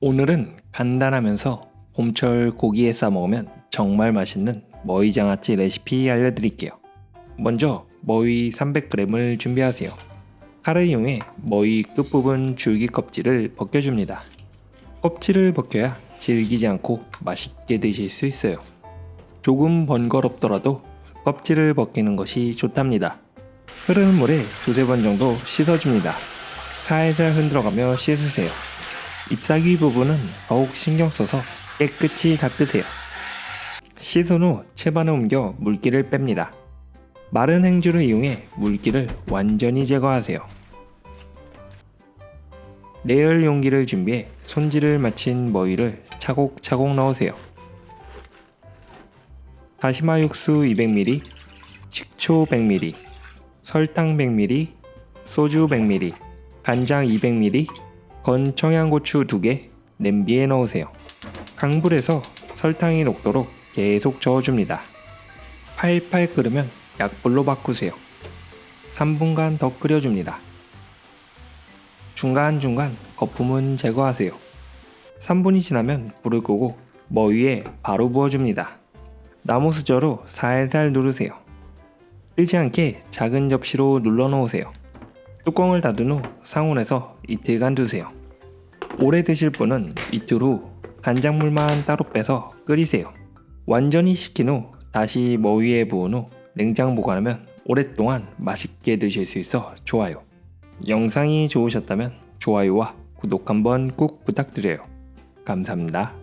오늘은 간단하면서 봄철 고기에 싸 먹으면 정말 맛있는 머위 장아찌 레시피 알려드릴게요. 먼저 머위 300g을 준비하세요. 칼을 이용해 머위 끝부분 줄기 껍질을 벗겨줍니다. 껍질을 벗겨야 질기지 않고 맛있게 드실 수 있어요. 조금 번거롭더라도 껍질을 벗기는 것이 좋답니다. 흐르는 물에 두세 번 정도 씻어줍니다. 살살 흔들어가며 씻으세요. 잎사귀 부분은 더욱 신경 써서 깨끗이 닦으세요. 씻은 후 채반에 옮겨 물기를 뺍니다. 마른 행주를 이용해 물기를 완전히 제거하세요. 레열 용기를 준비해 손질을 마친 머위를 차곡차곡 넣으세요. 다시마 육수 200ml, 식초 100ml, 설탕 100ml, 소주 100ml, 간장 200ml, 건 청양고추 2개 냄비에 넣으세요. 강불에서 설탕이 녹도록 계속 저어줍니다. 팔팔 끓으면 약불로 바꾸세요. 3분간 더 끓여줍니다. 중간중간 거품은 제거하세요. 3분이 지나면 불을 끄고 머 위에 바로 부어줍니다. 나무 수저로 살살 누르세요. 뜨지 않게 작은 접시로 눌러 놓으세요. 뚜껑을 닫은 후 상온에서 이틀간 두세요. 오래 드실 분은 후 간장물만 따로 빼서 끓이세요. 완전히 식힌 후 다시 머위에 부은 후 냉장 보관하면 오랫동안 맛있게 드실 수 있어 좋아요. 영상이 좋으셨다면 좋아요와 구독 한번 꼭 부탁드려요. 감사합니다.